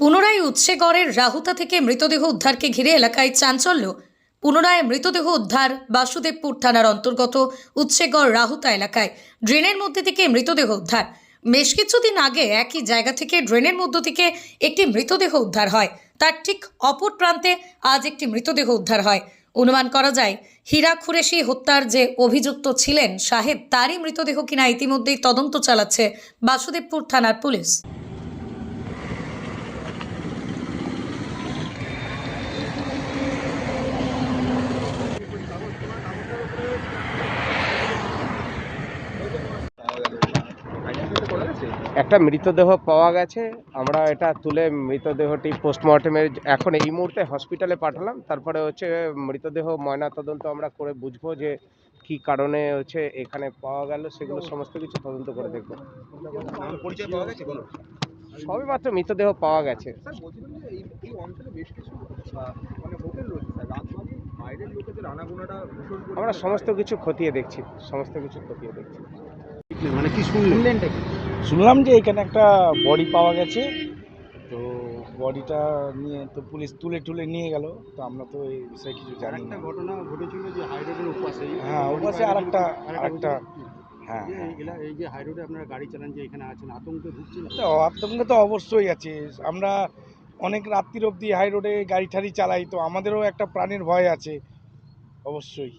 পুনরায় উৎসেগড়ের রাহুতা থেকে মৃতদেহ উদ্ধারকে ঘিরে এলাকায় চাঞ্চল্য। পুনরায় মৃতদেহ উদ্ধার বাসুদেবপুর থানার অন্তর্গত উৎসেগড় রাহুতা এলাকায়। ড্রেনের মধ্যে থেকে মৃতদেহ উদ্ধার। বেশ কিছুদিন আগে একই জায়গা থেকে ড্রেনের মধ্য থেকে একটি মৃতদেহ উদ্ধার হয়। তার ঠিক অপর প্রান্তে আজ একটি মৃতদেহ উদ্ধার হয়। অনুমান করা যায়, হীরা খুরেশি হত্যার যে অভিযুক্ত ছিলেন সাহেব তারই মৃতদেহ কিনা ইতিমধ্যেই তদন্ত চালাচ্ছে বাসুদেবপুর থানার পুলিশ। একটা মৃতদেহ পাওয়া গেছে। আমরা এটা তুলে মৃতদেহটি পোস্টমর্টমের এখন এই মুহূর্তে হসপিটালে পাঠালাম। তারপরে হচ্ছে মৃতদেহ ময়নাতদন্ত আমরা করে বুঝব যে কি কারণে হচ্ছে এখানে পাওয়া গেল সেগুলো সমস্ত কিছু তদন্ত করে দেখব। সবে মাত্র মৃতদেহ পাওয়া গেছে। স্যার বলছিলাম যে এই এই অঞ্চলে বেশ কিছু আহ, মানে আমরা সমস্ত কিছু খতিয়ে দেখছি সমস্ত কিছু খতিয়ে দেখছি। মানে কি শুনলেন? শুনলাম যে এখানে একটা বডি পাওয়া গেছে। তো বডিটা নিয়ে তো পুলিশ তুলে টুলে নিয়ে গেল। তো আমরা তো এই বিষয়ে কিছু জানি না। একটা ঘটনা ঘটেছিল যে হাই রোডের উপাসে হ্যাঁ ওপাশে আর একটা আর একটা হ্যাঁ হ্যাঁ। এই যে হাই রোডে আপনারা গাড়ি চালান যে এখানে আছেন আতঙ্কে ভুগছেন? তো আতঙ্ক তো অবশ্যই আছে। আমরা অনেক রাত্রির অবধি হাই রোডে গাড়ি ঠাড়ি চালাই তো আমাদেরও একটা প্রাণের ভয় আছে অবশ্যই।